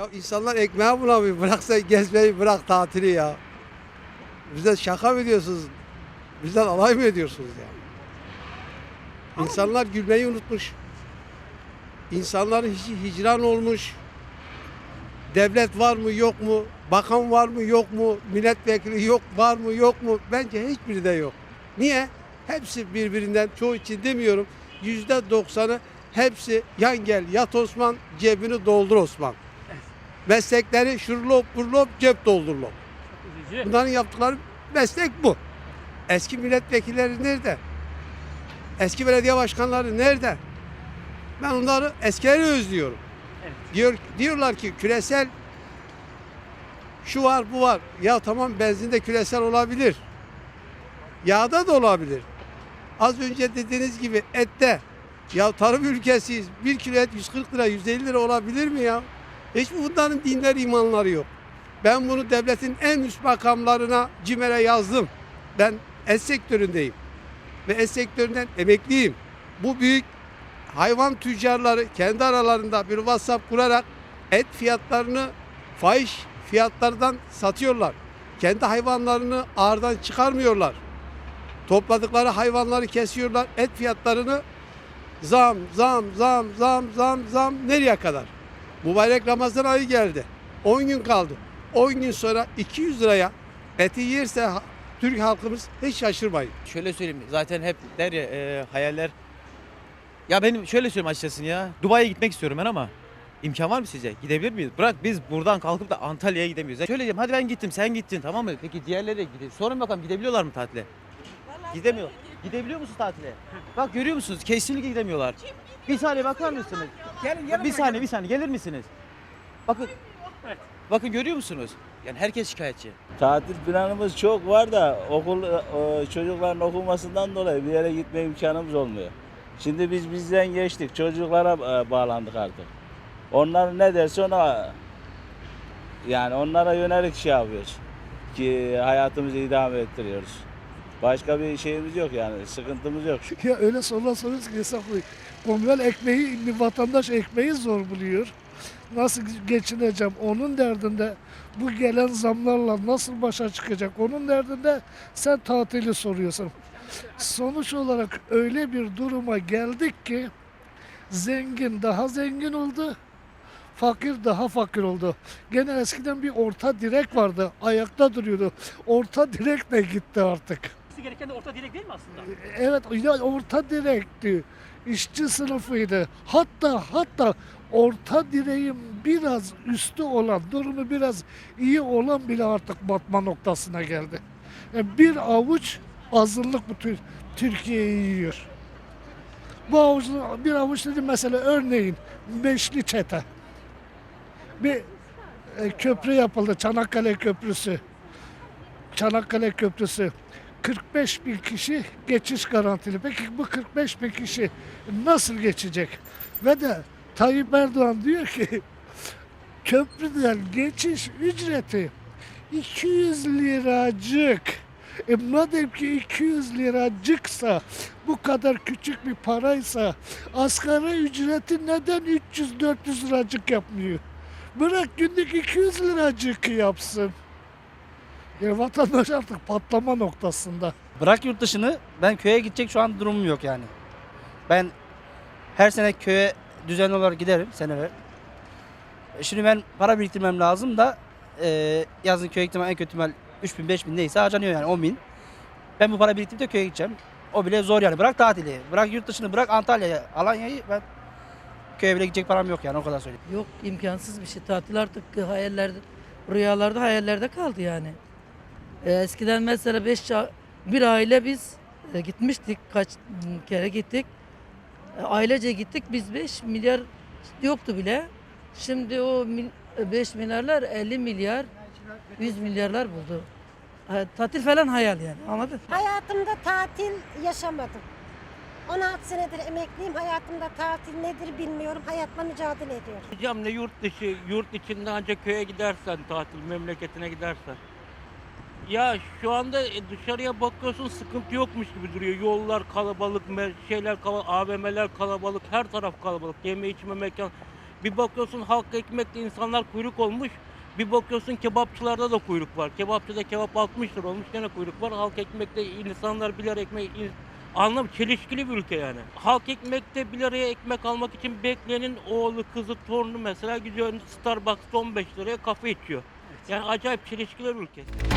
Ya insanlar ekmeğe bulamıyor. Bıraksa gezmeyi bırak tatili ya. Bize şaka mı ediyorsunuz? Bizden alay mı ediyorsunuz ya? İnsanlar gülmeyi unutmuş. İnsanların hiç hicran olmuş. Devlet var mı yok mu? Bakan var mı yok mu? Milletvekili yok var mı yok mu? Bence hiçbiri de yok. Niye? Hepsi birbirinden çoğu için demiyorum. Yüzde doksanı hepsi yan gel yat Osman cebini doldur Osman. Meslekleri şurlop burlop cep doldurlop. Bunların yaptıkları meslek bu. Eski milletvekilleri nerede? Eski belediye başkanları nerede? Ben onları eskileri özlüyorum. Evet. Diyor, diyorlar ki küresel şu var bu var. Ya tamam benzinde küresel olabilir. Yağda da olabilir. Az önce dediğiniz gibi ette. Ya tarım ülkesiyiz. Bir kilo et 140 lira 150 lira olabilir mi ya? Hiç bunların dinler imanları yok. Ben bunu devletin en üst makamlarına CİMER'e yazdım. Ben et sektöründeyim. Ve et sektöründen emekliyim. Bu büyük hayvan tüccarları kendi aralarında bir WhatsApp kurarak et fiyatlarını fahiş fiyatlardan satıyorlar. Kendi hayvanlarını ağırdan çıkarmıyorlar. Topladıkları hayvanları kesiyorlar. Et fiyatlarını zam, zam, zam, zam, zam, zam nereye kadar? Mübarek Ramazan ayı geldi. 10 gün kaldı. 10 gün sonra 200 liraya eti yerse Türk halkımız hiç şaşırmayın. Şöyle söyleyeyim zaten hep der ya e, hayaller. Ya benim şöyle söyleyeyim açıkçası ya. Dubai'ye gitmek istiyorum ben ama imkan var mı sizce? Gidebilir miyiz? Bırak biz buradan kalkıp da Antalya'ya gidemiyoruz. Şöyle diyeyim hadi ben gittim sen gittin tamam mı? Peki diğerleri gidiyor. Sorun bakalım gidebiliyorlar mı tatile? Gidemiyor. Gidebiliyor musunuz tatile? Bak görüyor musunuz? Kesinlikle gidemiyorlar. Bir saniye bakar mısınız? Gelin Bir saniye bir saniye gelir misiniz? Bakın. Bakın görüyor musunuz? Yani herkes şikayetçi. Tatil planımız çok var da okul e, çocukların okumasından dolayı bir yere gitme imkanımız olmuyor. Şimdi biz bizden geçtik. Çocuklara e, bağlandık artık. Onlar ne derse ona yani onlara yönelik şey yapıyoruz. Ki hayatımızı idame ettiriyoruz. Başka bir şeyimiz yok yani. Sıkıntımız yok. Ya öyle sorular soruyoruz ki hesaplayın. Komünel ekmeği, vatandaş ekmeği zor buluyor. Nasıl geçineceğim onun derdinde. Bu gelen zamlarla nasıl başa çıkacak onun derdinde sen tatili soruyorsun. Sonuç olarak öyle bir duruma geldik ki zengin daha zengin oldu. Fakir daha fakir oldu. Gene eskiden bir orta direk vardı. Ayakta duruyordu. Orta direk de gitti artık. Olması gereken de orta direk değil mi aslında? Evet ya orta direkti. İşçi sınıfıydı. Hatta hatta orta direğin biraz üstü olan, durumu biraz iyi olan bile artık batma noktasına geldi. Yani bir avuç azınlık bu Tür- Türkiye'yi yiyor. Bu avuç, bir avuç dedi mesela örneğin beşli çete. Bir e, köprü yapıldı, Çanakkale Köprüsü. Çanakkale Köprüsü. 45 bin kişi geçiş garantili. Peki bu 45 bin kişi nasıl geçecek? Ve de Tayyip Erdoğan diyor ki köprüden geçiş ücreti 200 liracık. E madem ki 200 liracıksa bu kadar küçük bir paraysa asgari ücreti neden 300-400 liracık yapmıyor? Bırak günlük 200 liracık yapsın. Ya vatandaş artık patlama noktasında. Bırak yurt dışını ben köye gidecek şu an durumum yok yani. Ben her sene köye düzenli olarak giderim seneler. E, Şimdi ben para biriktirmem lazım da e, yazın köye gitmem en kötü ihtimal 3000 5000 neyse harcanıyor yani 10 bin. Ben bu para biriktirip de köye gideceğim. O bile zor yani. Bırak tatili, bırak yurt dışını, bırak Antalya'yı, Alanya'yı ben köye bile gidecek param yok yani o kadar söyleyeyim. Yok imkansız bir şey. Tatil artık hayallerde, rüyalarda hayallerde kaldı yani. Ee, eskiden mesela beş bir aile biz e, gitmiştik kaç kere gittik. E, ailece gittik biz 5 milyar yoktu bile. Şimdi o 5 milyarlar 50 milyar 100 milyarlar buldu. Tatil falan hayal yani anladın? Hayatımda tatil yaşamadım. 16 senedir emekliyim. Hayatımda tatil nedir bilmiyorum. Hayatla mücadele ediyorum. Diyeceğim ne yurt dışı, yurt içinde ancak köye gidersen tatil, memleketine gidersen. Ya şu anda e, dışarıya bakıyorsun sıkıntı yokmuş gibi duruyor. Yollar kalabalık, şeyler kalabalık, AVM'ler kalabalık, her taraf kalabalık. Yeme içme mekan. Bir bakıyorsun halk ekmekte insanlar kuyruk olmuş. Bir bakıyorsun kebapçılarda da kuyruk var. Kebapçıda kebap 60 lira olmuş gene kuyruk var. Halk ekmekte insanlar birer ekmek Anlam çelişkili bir ülke yani. Halk ekmekte bir liraya ekmek almak için bekleyenin oğlu, kızı, torunu mesela gidiyor Starbucks'ta 15 liraya kafe içiyor. Yani acayip çelişkili bir ülke.